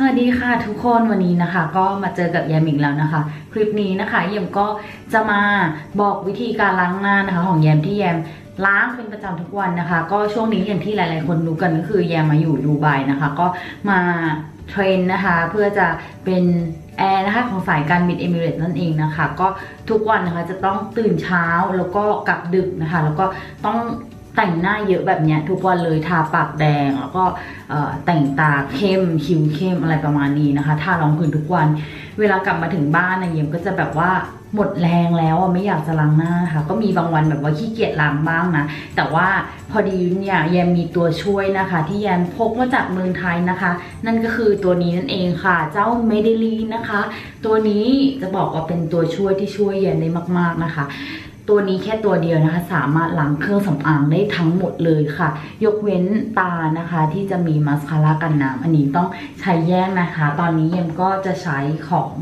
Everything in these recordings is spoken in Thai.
สวัสดีค่ะทุกคนวันนี้นะคะ ก็มาเจอกับแยมอีกแล้วนะคะ คลิปนี้นะคะแยมก็จะมาบอกวิธีการล้างหน้านะคะ ของแยมที่แยมล้างเป็นประจำทุกวันนะคะ ก็ช่วงนี้อย่างที่หลาย ๆ คนรู้กันก็คือแยมมาอยู่ดูไบนะคะ ก็มาเทรนนะคะ เพื่อจะเป็นแอร์นะคะของสายการบินเอมิเรตส์นั่นเองนะคะ ก็ทุกวันนะคะจะต้องตื่นเช้าแล้วก็กลับดึกนะคะ แล้วก็ต้อง แต่งหน้าเยอะแบบเนี้ยทุกวันเลยทาปากแดงแล้วก็แต่งตาเข้มคิ้วเข้มอะไรประมาณนี้นะคะทารองพื้นทุกวัน เวลากลับมาถึงบ้านนะเยมก็จะแบบว่าหมดแรงแล้วอะไม่อยากจะล้างหน้าค่ะ ก็มีบางวันแบบว่าขี้เกียจล้างบ้างนะ แต่ว่าพอดีเนี่ยแยมมีตัวช่วยนะคะ ที่แยมพกมาจากเมืองไทยนะคะ นั่นก็คือตัวนี้นั่นเองค่ะ เจ้าเมเดลีนนะคะ ตัวนี้จะบอกว่าเป็นตัวช่วยที่ช่วยแยมได้มาก ๆนะคะ ตัวนี้แค่ตัวเดียวนะคะ สามารถล้างเครื่องสำอางได้ทั้งหมดเลยค่ะ ยกเว้นตานะคะ ที่จะมีมาสคาร่ากันน้ำอันนี้ต้องใช้แยกนะคะ ตอนนี้เยมก็จะใช้ของ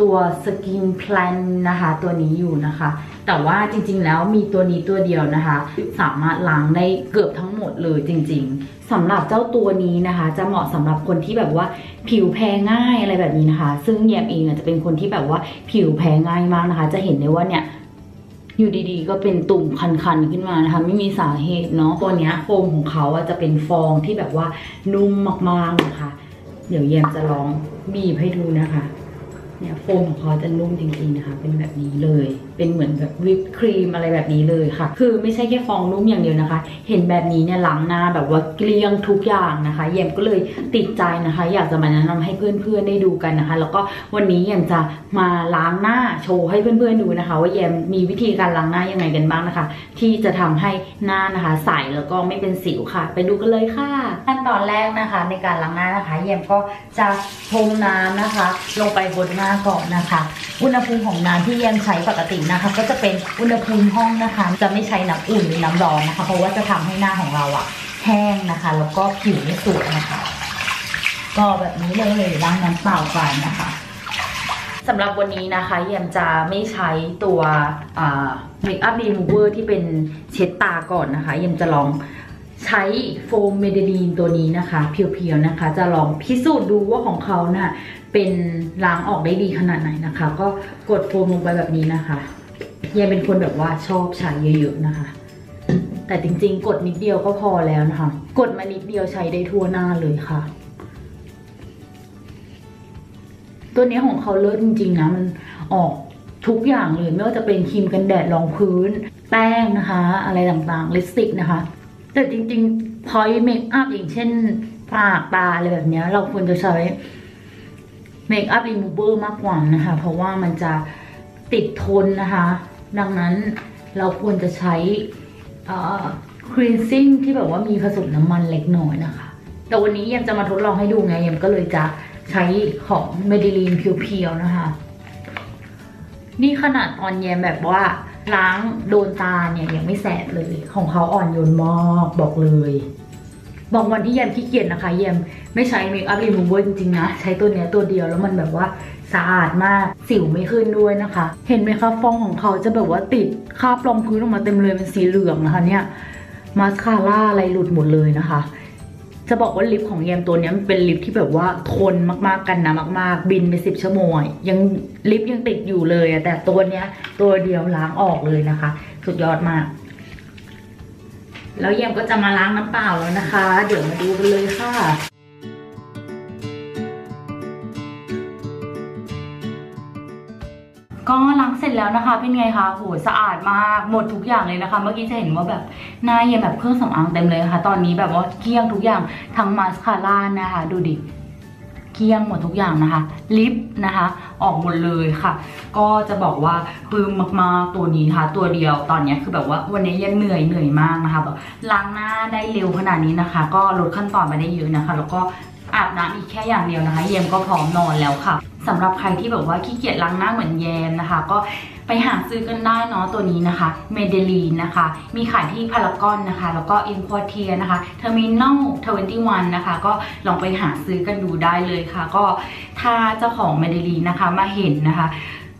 ตัวสกินแพลนนะคะ ตัวนี้อยู่นะคะ แต่ว่าจริงๆแล้วมีตัวนี้ตัวเดียวนะคะ สามารถล้างได้เกือบทั้งหมดเลยจริง ๆสำหรับเจ้าตัวนี้นะคะ จะเหมาะสำหรับคนที่แบบว่าผิวแพ้ง่ายอะไรแบบนี้นะคะ ซึ่งแยมเองจะเป็นคนที่แบบว่าผิวแพ้ง่ายมากนะคะ จะเห็นได้ว่าเนี่ย อยู่ดีๆ ก็เป็นตุ่มคันๆขึ้นมานะคะ ไม่มีสาเหตุเนาะตัวเนี้ยโฟมของเขาอะจะเป็นฟองที่แบบว่านุ่มมากๆนะคะ เดี๋ยวเยมจะลองบีบให้ดูนะคะ เนี่ยโฟมของเขาจะนุ่มจริงๆนะคะ เป็นแบบนี้เลย เป็นเหมือนแบบวิปครีมอะไรแบบนี้เลยค่ะ คือไม่ใช่แค่ฟองนุ่มอย่างเดียวนะคะ เห็นแบบนี้เนี่ยล้างหน้าแบบว่าเกลี้ยงทุกอย่างนะคะเยมก็เลยติดใจนะคะ อยากจะมาแนะนำให้เพื่อนๆได้ดูกันนะคะ แล้วก็วันนี้เยมจะมาล้างหน้าโชว์ให้เพื่อนๆดูนะคะ ว่าเยมมีวิธีการล้างหน้ายังไงกันบ้างนะคะ ที่จะทำให้หน้านะคะ ใสแล้วก็ไม่เป็นสิวค่ะ ไปดูกันเลยค่ะขั้นตอนแรกนะคะ ในการล้างหน้านะคะเยมก็จะพรมน้ำนะคะ ลงไปบนหน้าาก่อนนะคะ อุณหภูมิของน้ำที่เยมใช้ปกตินะคะ ก็จะเป็นอุณหภูมิห้องนะคะ จะไม่ใช้น้ำอุ่นหรือน้ำร้อนนะคะ เพราะว่าจะทำให้หน้าของเราอะแห้งนะคะ แล้วก็ผิวไม่สวยนะคะ ก็แบบนี้เลยล้างน้ำเปล่าก่อนนะคะสำหรับวันนี้นะคะเยมจะไม่ใช้ตัวเมคอัพรีมูเวอร์ที่เป็นเช็ดตาก่อนนะคะเยมจะลอง ใช้โฟมเมเดลีนตัวนี้นะคะ เพียวๆนะคะ จะลองพิสูจน์ดูว่าของเขาน่ะเป็นล้างออกได้ดีขนาดไหนนะคะ ก็กดโฟมลงไปแบบนี้นะคะเยเป็นคนแบบว่าชอบใช้เยอะๆนะคะ แต่จริงๆ กดนิดเดียวก็พอแล้วนะคะ กดมานิดเดียวใช้ได้ทั่วหน้าเลยค่ะ ตัวนี้ของเขาเลิศจริงๆนะมันออกทุกอย่างเลยไม่ว่าจะเป็นครีมกันแดดรองพื้น แป้งนะคะ อะไรต่างๆลิปสติกนะคะ แต่จริงๆพอยเมคอัพอย่างเช่นปากตาอะไรแบบนี้เราควรจะใช้เมคอัพรีมูเวอร์มากกว่านะคะ เพราะว่ามันจะติดทนนะคะ ดังนั้นเราควรจะใช้ครีนซิ่งที่แบบว่ามีผสมน้ำมันเล็กน้อยนะคะ แต่วันนี้ยังจะมาทดลองให้ดูไงยังก็เลยจะใช้ของเมดิลีนเพียวๆนะคะ นี่ขนาดตอนแยมแบบว่า ล้างโดนตาเนี่ยยังไม่แสบเลย ของเขาอ่อนโยนมากบอกเลยบางวันที่แยมขี้เกียจนะคะแยมไม่ใช้เมคอัพรีมูเวอร์จริงๆนะ ใช้ตัวเนี้ยตัวเดียวแล้วมันแบบว่าสะอาดมากสิวไม่ขึ้นด้วยนะคะ เห็นไหมคะฟองของเขาจะแบบว่าติดคาบรองพื้นออกมาเต็มเลยเป็นสีเหลืองนะคะเนี่ยมาสคาร่าอะไรหลุดหมดเลยนะคะ จะบอกว่าลิปของแยมตัวนี้มันเป็นลิปที่แบบว่าทนมากๆกันนะมาก ๆ บินไปสิบชั่วโมงยังลิปยังติดอยู่เลยแต่ตัวเนี้ย ตัวเดียวล้างออกเลยนะคะ สุดยอดมาก แล้วแยมก็จะมาล้างน้ำเปล่าแล้วนะคะ เดี๋ยวมาดูกันเลยค่ะ ก็ล้างเสร็จแล้วนะคะเป็นไงคะโหสะอาดมากหมดทุกอย่างเลยนะคะ เมื่อกี้จะเห็นว่าแบบหน้าเย็นแบบเครื่องสำอางเต็มเลยค่ะ ตอนนี้แบบว่าเกลี้ยงทุกอย่างทั้งมาสคาร่านะคะ ดูดิเกลี้ยงหมดทุกอย่างนะคะ ลิปนะคะ ออกหมดเลยค่ะ ก็จะบอกว่าปลื้มมากๆตัวนี้นะคะตัวเดียวตอนนี้คือแบบว่าวันนี้ยังเหนื่อยเหนื่อยมากนะคะแบบล้างหน้าได้เร็วขนาดนี้นะคะ ก็ลดขั้นตอนไปได้เยอะนะคะ แล้วก็ อาบน้ำอีกแค่อย่างเดียวนะคะ เยมก็พร้อมนอนแล้วค่ะสำหรับใครที่แบบว่าขี้เกียจล้างหน้าเหมือนแยมนะคะ ก็ไปหาซื้อกันได้เนาะตัวนี้นะคะเมเดลีนนะคะ มีขายที่พารากอนนะคะ แล้วก็อินพอร์เทียนะคะเทอร์มินอล21นะคะ ก็ลองไปหาซื้อกันดูได้เลยค่ะ ก็ถ้าเจ้าของเมเดลีนนะคะมาเห็นนะคะ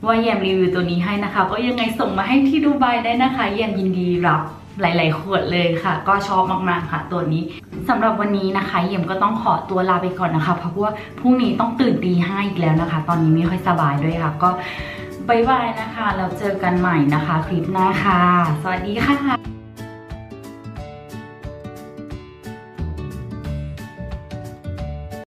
ว่าแยมรีวิวตัวนี้ให้นะคะ ก็ยังไงส่งมาให้ที่ดูไบได้นะคะแยมยินดีรับ หลาย ๆ ขวดเลยค่ะ ก็ชอบมาก ๆ ค่ะ ตัวนี้สำหรับวันนี้นะคะเยี่ยมก็ต้องขอตัวลาไปก่อนนะคะ เพราะว่าพรุ่งนี้ต้องตื่นตีห้าอีกแล้วนะคะ ตอนนี้ไม่ค่อยสบายด้วยค่ะ ก็บายบายนะคะแล้วเจอกันใหม่นะคะ คลิปหน้าค่ะ สวัสดีค่ะ